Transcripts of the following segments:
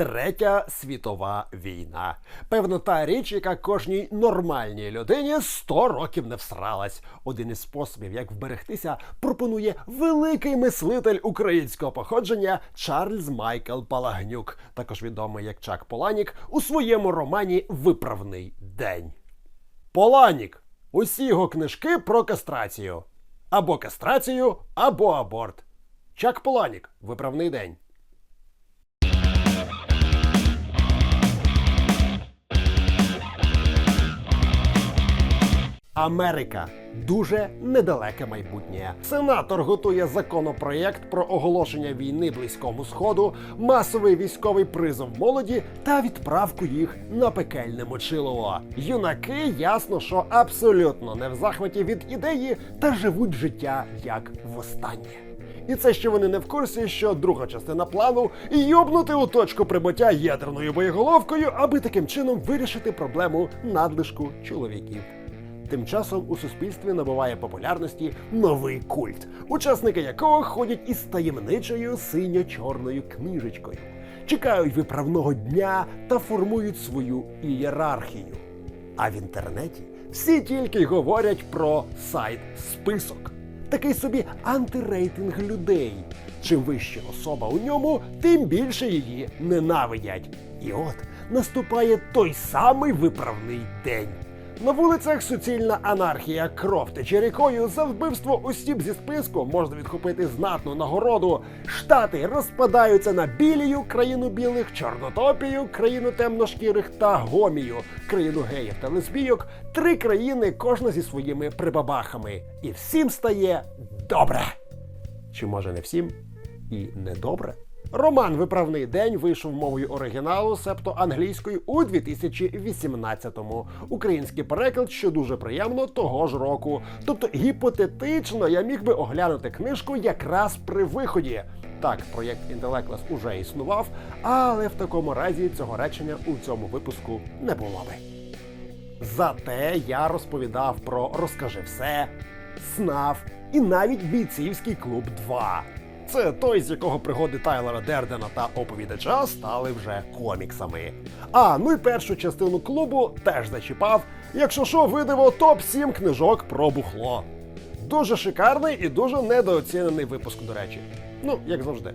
Третя світова війна. Певно, та річ, яка кожній нормальній людині 100 років не всралась. Один із способів, як вберегтися, пропонує великий мислитель українського походження Чарльз Майкл Палагнюк, також відомий як Чак Поланік, у своєму романі Виправний день. Поланік. Усі його книжки про кастрацію. Або кастрацію, або аборт. Чак Поланік. Виправний день. Америка дуже недалеке майбутнє. Сенатор готує законопроєкт про оголошення війни близькому сходу, масовий військовий призов молоді та відправку їх на пекельне мочилово. Юнаки ясно, що абсолютно не в захваті від ідеї та живуть життя як востаннє. І це ще вони не в курсі, що друга частина плану йобнути у точку прибуття ядерною боєголовкою, аби таким чином вирішити проблему надлишку чоловіків. Тим часом у суспільстві набуває популярності новий культ, учасники якого ходять із таємничою синьо-чорною книжечкою, чекають виправного дня та формують свою ієрархію. А в інтернеті всі тільки говорять про сайт список. Такий собі антирейтинг людей. Чим вища особа у ньому, тим більше її ненавидять. І от наступає той самий виправний день. На вулицях суцільна анархія, кров тече рікою. За вбивство осіб зі списку можна відхопити знатну нагороду. Штати розпадаються на білію, країну білих, чорнотопію, країну темношкірих та гомію, країну геїв та лесбійок. Три країни, кожна зі своїми прибабахами. І всім стає добре. Чи може не всім і не добре? Роман Виправний день вийшов мовою оригіналу, себто англійською, у 2018-му. Український переклад, що дуже приємно, того ж року. Тобто, гіпотетично я міг би оглянути книжку якраз при виході. Так, проєкт Інтелеклес уже існував, але в такому разі цього речення у цьому випуску не було би. Зате я розповідав про Розкажи все, СНАФ і навіть бійцівський клуб 2. Це той, з якого пригоди Тайлера Дердена та оповідача стали вже коміксами. А ну й першу частину клубу теж зачіпав. Якщо що, видиво топ-7 книжок про бухло. Дуже шикарний і дуже недооцінений випуск, до речі. Ну, як завжди.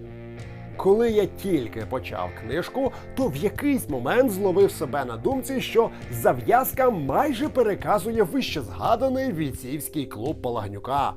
Коли я тільки почав книжку, то в якийсь момент зловив себе на думці, що зав'язка майже переказує вище згаданий війцівський клуб Палагнюка.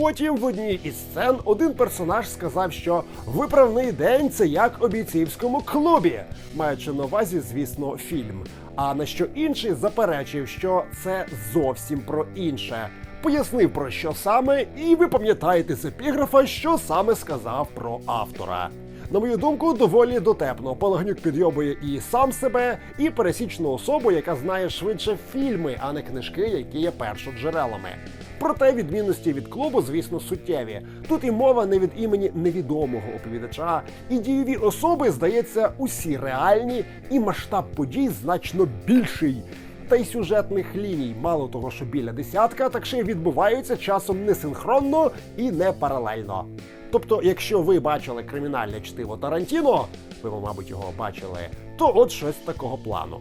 Потім в одній із сцен один персонаж сказав, що виправний день це як у бійцівському клубі, маючи на увазі, звісно, фільм. А на що інший заперечив, що це зовсім про інше. Пояснив про що саме, і ви пам'ятаєте з епіграфа, що саме сказав про автора. На мою думку, доволі дотепно. Палагнюк підйобує і сам себе, і пересічну особу, яка знає швидше фільми, а не книжки, які є першоджерелами. Проте відмінності від клубу, звісно, суттєві. Тут і мова не від імені невідомого оповідача, і дієві особи, здається, усі реальні, і масштаб подій значно більший. Та й сюжетних ліній, мало того, що біля десятка, так ще й відбуваються часом не синхронно і не паралельно. Тобто, якщо ви бачили кримінальне чтиво Тарантіно, ви, мабуть, його бачили, то от щось такого плану.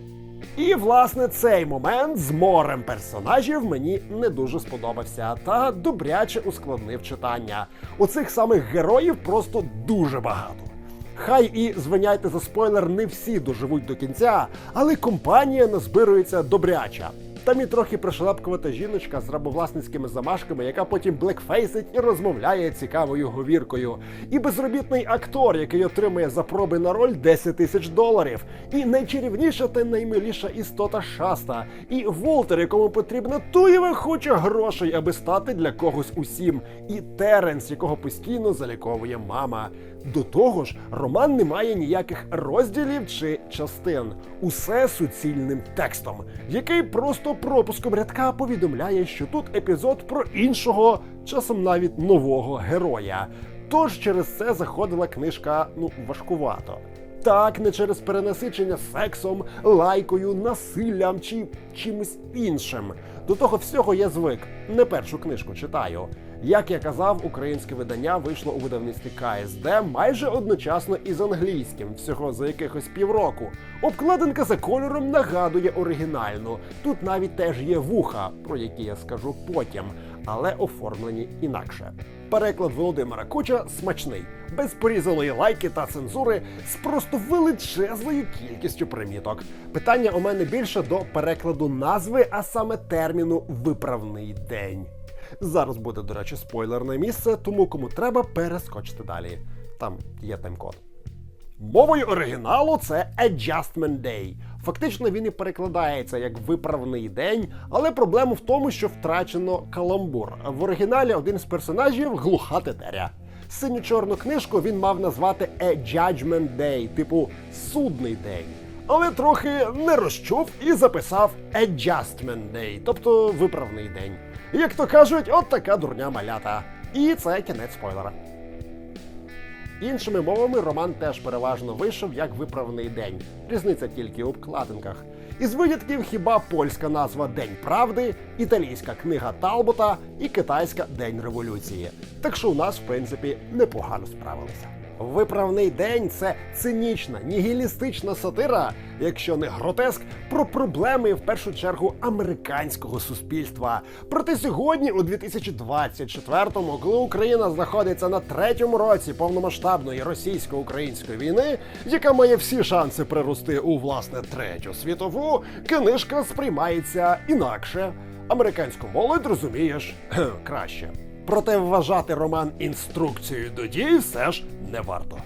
І власне цей момент з морем персонажів мені не дуже сподобався та добряче ускладнив читання. У цих самих героїв просто дуже багато. Хай і звиняйте за спойлер, не всі доживуть до кінця, але компанія назбирується добряча. Там і трохи пришелепкувата жіночка з рабовласницькими замашками, яка потім блекфейсить і розмовляє цікавою говіркою. І безробітний актор, який отримує за проби на роль 10 тисяч доларів. І найчарівніша та наймиліша істота Шаста. І Волтер, якому потрібна туєва хоча грошей, аби стати для когось усім. І Теренс, якого постійно заліковує мама. До того ж, роман не має ніяких розділів чи частин. Усе суцільним текстом, який просто пропуском рядка повідомляє, що тут епізод про іншого, часом навіть нового героя. Тож через це заходила книжка ну важкувато. Так, не через перенасичення сексом, лайкою, насиллям чи чимось іншим. До того всього я звик, не першу книжку читаю. Як я казав, українське видання вийшло у видавництві КСД майже одночасно із англійським, всього за якихось півроку. Обкладинка за кольором нагадує оригінальну. Тут навіть теж є вуха, про які я скажу потім, але оформлені інакше. Переклад Володимира Куча смачний, без порізаної лайки та цензури, з просто величезною кількістю приміток. Питання у мене більше до перекладу назви, а саме терміну виправний день. Зараз буде, до речі, спойлерне місце, тому кому треба перескочити далі. Там є тайм-код. Мовою оригіналу це Adjustment Day. Фактично він і перекладається як виправний день, але проблема в тому, що втрачено каламбур. В оригіналі один з персонажів глуха тетеря. Синю-чорну книжку він мав назвати A Judgment Day, типу судний день. Але трохи не розчув і записав Adjustment Day, тобто виправний день. Як то кажуть, от така дурня малята. І це кінець спойлера. Іншими мовами роман теж переважно вийшов як виправний день. Різниця тільки у обкладинках. Із винятків хіба польська назва День правди, італійська книга Талбота і китайська День революції. Так що у нас, в принципі, непогано справилися. Виправний день це цинічна, нігілістична сатира, якщо не гротеск, про проблеми в першу чергу американського суспільства. Проте сьогодні, у 2024-му, коли Україна знаходиться на третьому році повномасштабної російсько-української війни, яка має всі шанси прирости у власне третю світову, книжка сприймається інакше. Американську молодь розумієш краще. Проте вважати роман інструкцією до дій все ж не варто.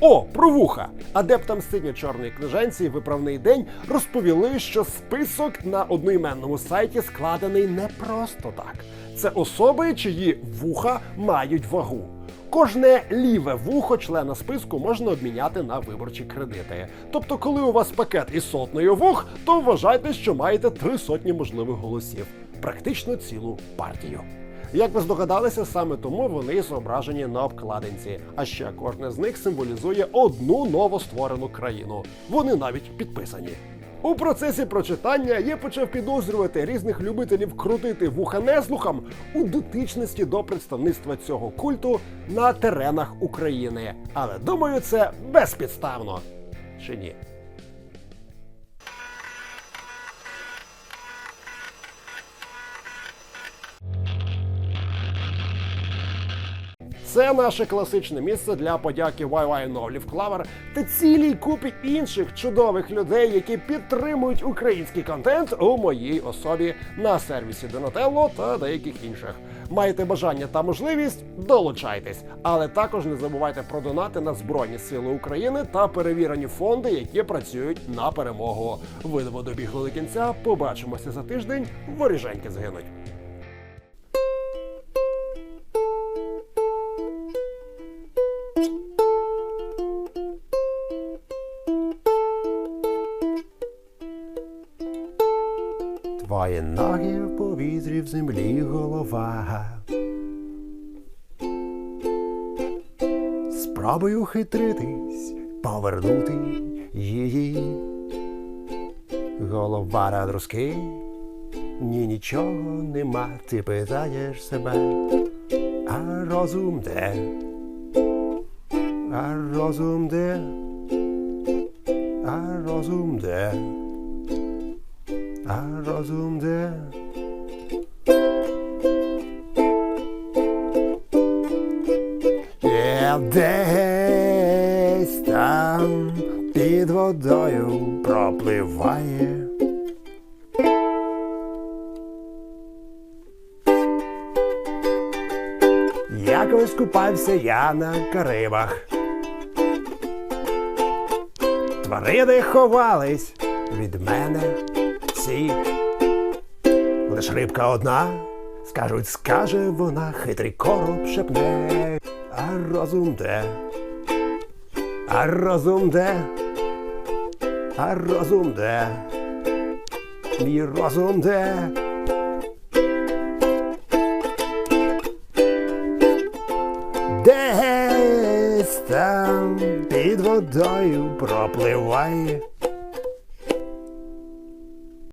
О, про вуха! Адептам синьо-чорної книженці виправний день розповіли, що список на одноіменному сайті складений не просто так. Це особи, чиї вуха мають вагу. Кожне ліве вухо члена списку можна обміняти на виборчі кредити. Тобто, коли у вас пакет із сотнею вух, то вважайте, що маєте три сотні можливих голосів, практично цілу партію. Як ви здогадалися, саме тому вони зображені на обкладинці. А ще кожне з них символізує одну новостворену країну. Вони навіть підписані. У процесі прочитання я почав підозрювати різних любителів крутити вуха неслухам у дотичності до представництва цього культу на теренах України. Але думаю, це безпідставно. Чи ні? Це наше класичне місце для подяки YY Новлів Клавер та цілій купі інших чудових людей, які підтримують український контент у моїй особі на сервісі Donatello та деяких інших. Маєте бажання та можливість, долучайтесь, але також не забувайте про донати на Збройні Сили України та перевірені фонди, які працюють на перемогу. Видимо, добігли до кінця. Побачимося за тиждень. Воріженьки згинуть. Твої ноги в повітрі в землі голова. Спробую хитритись, повернути її. Голова на друзки, ні нічого нема, ти питаєш себе, а розум де? А розум де? А розум де? А розум де? Є десь там під водою пропливає. Якось купався я на Карибах. Тварини ховались від мене всі. Лиш рибка одна, скажуть, скаже вона, хитрий короб шепне. А розум де? А розум де? А розум де? Мій розум де? Десь там під водою пропливає